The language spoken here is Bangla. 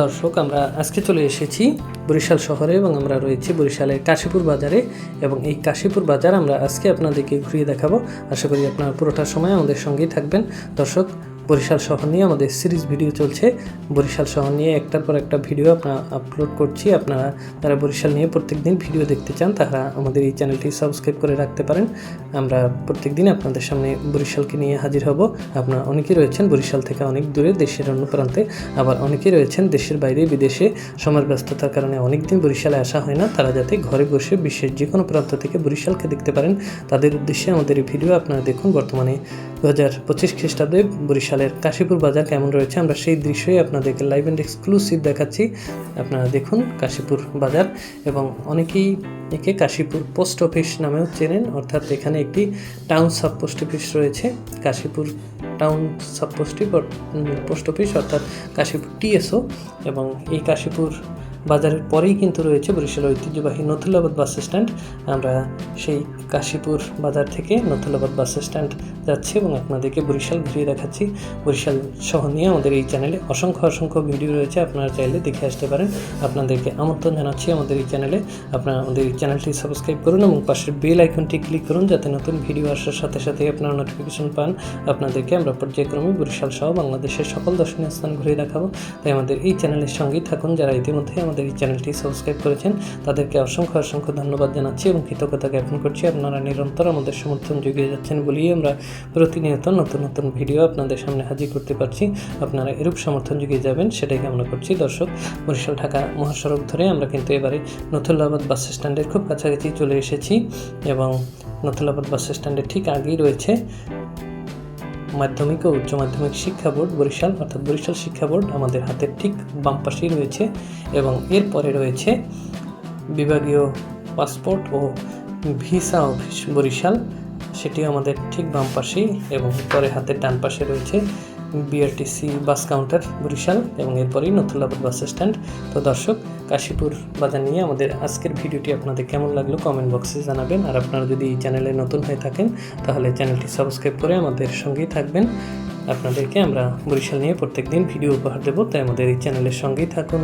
দর্শক, আমরা আজকে চলে এসেছি বরিশাল শহরে এবং আমরা রয়েছি বরিশালের কাশীপুর বাজারে এবং এই কাশীপুর বাজার আমরা আজকে আপনাদেরকে ঘুরিয়ে দেখাবো। আশা করি আপনারা পুরোটা সময় আমাদের সঙ্গেই থাকবেন। দর্শক বরিশাল শহর নিয়ে আমাদের সিরিজ ভিডিও চলছে। বরিশাল শহর নিয়ে একটার পর একটা ভিডিও আপনারা আপলোড করছি। আপনারা যারা বরিশাল নিয়ে প্রত্যেকদিন ভিডিও দেখতে চান, তারা আমাদের এই চ্যানেলটি সাবস্ক্রাইব করে রাখতে পারেন। আমরা প্রত্যেকদিন আপনাদের সামনে বরিশালকে নিয়ে হাজির হব। আপনারা অনেকেই রয়েছেন বরিশাল থেকে অনেক দূরে দেশের অন্য প্রান্তে। আবার অনেকেই রয়েছেন দেশের বাইরে বিদেশে। সময়ের ব্যস্ততার কারণে অনেক দিন বরিশালে আসা হয় না। তারা যাতে ঘরে বসে বিশ্বের যে কোনো প্রান্ত থেকে বরিশালকে দেখতে পারেন। তাদের উদ্দেশ্যে আমাদের এই ভিডিও আপনারা দেখুন। বর্তমানে দু হাজার পঁচিশ খ্রিস্টাব্দে বরিশালের কাশীপুর বাজার কেমন রয়েছে, আমরা সেই দৃশ্যই আপনাদেরকে লাইভ অ্যান্ড এক্সক্লুসিভ দেখাচ্ছি। আপনারা দেখুন কাশীপুর বাজার এবং অনেকেই একে কাশীপুর পোস্ট অফিস নামেও চেনেন, অর্থাৎ এখানে একটি টাউন সাব পোস্ট অফিস রয়েছে, Kashipur town sub post post office অর্থাৎ কাশীপুর টিএসও এবং এই কাশীপুর বাজারের পরেই কিন্তু রয়েছে বরিশাল ঐতিহ্যবাহী নথুল্লাবাদ বাস স্ট্যান্ড। আমরা সেই কাশীপুর বাজার থেকে নথুল্লাবাদ বাস স্ট্যান্ড যাচ্ছি এবং আপনাদেরকে বরিশাল ঘুরিয়ে দেখাচ্ছি। বরিশাল সহ নিয়ে আমাদের এই চ্যানেলে অসংখ্য অসংখ্য ভিডিও রয়েছে, আপনারা চাইলে দেখে আসতে পারেন। আপনাদেরকে আমন্ত্রণ জানাচ্ছি আমাদের এই চ্যানেলে। আপনারা আমাদের এই চ্যানেলটি সাবস্ক্রাইব করুন এবং পাশের বেল আইকনটি ক্লিক করুন যাতে নতুন ভিডিও আসার সাথে সাথে আপনারা নোটিফিকেশন পান। আপনাদেরকে আমরা পর্যায়ক্রমে বরিশাল সহ বাংলাদেশের সকল দর্শনীয় স্থান ঘুরিয়ে দেখাবো। তাই আমাদের এই চ্যানেলের সঙ্গেই থাকুন যারা ইতিমধ্যে আমাদের এই চ্যানেলটি সাবস্ক্রাইব করেছেন। তাদেরকে অসংখ্য অসংখ্য ধন্যবাদ জানাচ্ছি এবং কৃতজ্ঞতা জ্ঞাপন করছি। আপনারা নিরন্তর আমাদের সমর্থন যুগিয়ে যাচ্ছেন বলেই আমরা প্রতিনিয়ত নতুন নতুন ভিডিও আপনাদের সামনে হাজির করতে পারছি। আপনারা এরূপ সমর্থন যুগিয়ে যাবেন, সেটাই কামনা করছি। দর্শক, বরিশাল ঢাকা মহাসড়ক ধরে আমরা কিন্তু এবারে নথুল্লাবাদ বাস স্ট্যান্ডের খুব কাছাকাছি চলে এসেছি এবং নথুল্লাবাদ বাস স্ট্যান্ডের ঠিক আগেই রয়েছে মাধ্যমিক ও উচ্চ মাধ্যমিক শিক্ষা বোর্ড বরিশাল, অর্থাৎ বরিশাল শিক্ষা বোর্ড আমাদের হাতের ঠিক বাম পাশেই রয়েছে এবং এরপরে রয়েছে বিভাগীয় পাসপোর্ট ও ভিসা অফিস বরিশাল। সেটি আমাদের ঠিক বাম পাশেই এবং পরে হাতের ডান পাশে রয়েছে বিআরটিসি বাস কাউন্টার বরিশাল, এবং এরপরেই নথুল্লাবাদ বাস স্ট্যান্ড তো দর্শক, কাশীপুর বাজার নিয়ে আমাদের আজকের ভিডিওটি আপনাদের কেমন লাগল কমেন্ট বক্সে জানাবেন। আর আপনারা যদি এই চ্যানেলে নতুন হয়ে থাকেন, তাহলে চ্যানেলটি সাবস্ক্রাইব করে আমাদের সঙ্গেই থাকবেন। আপনাদেরকে আমরা বরিশাল নিয়ে প্রত্যেকদিন ভিডিও উপহার দেবো, তাই আমাদের এই চ্যানেলের সঙ্গেই থাকুন।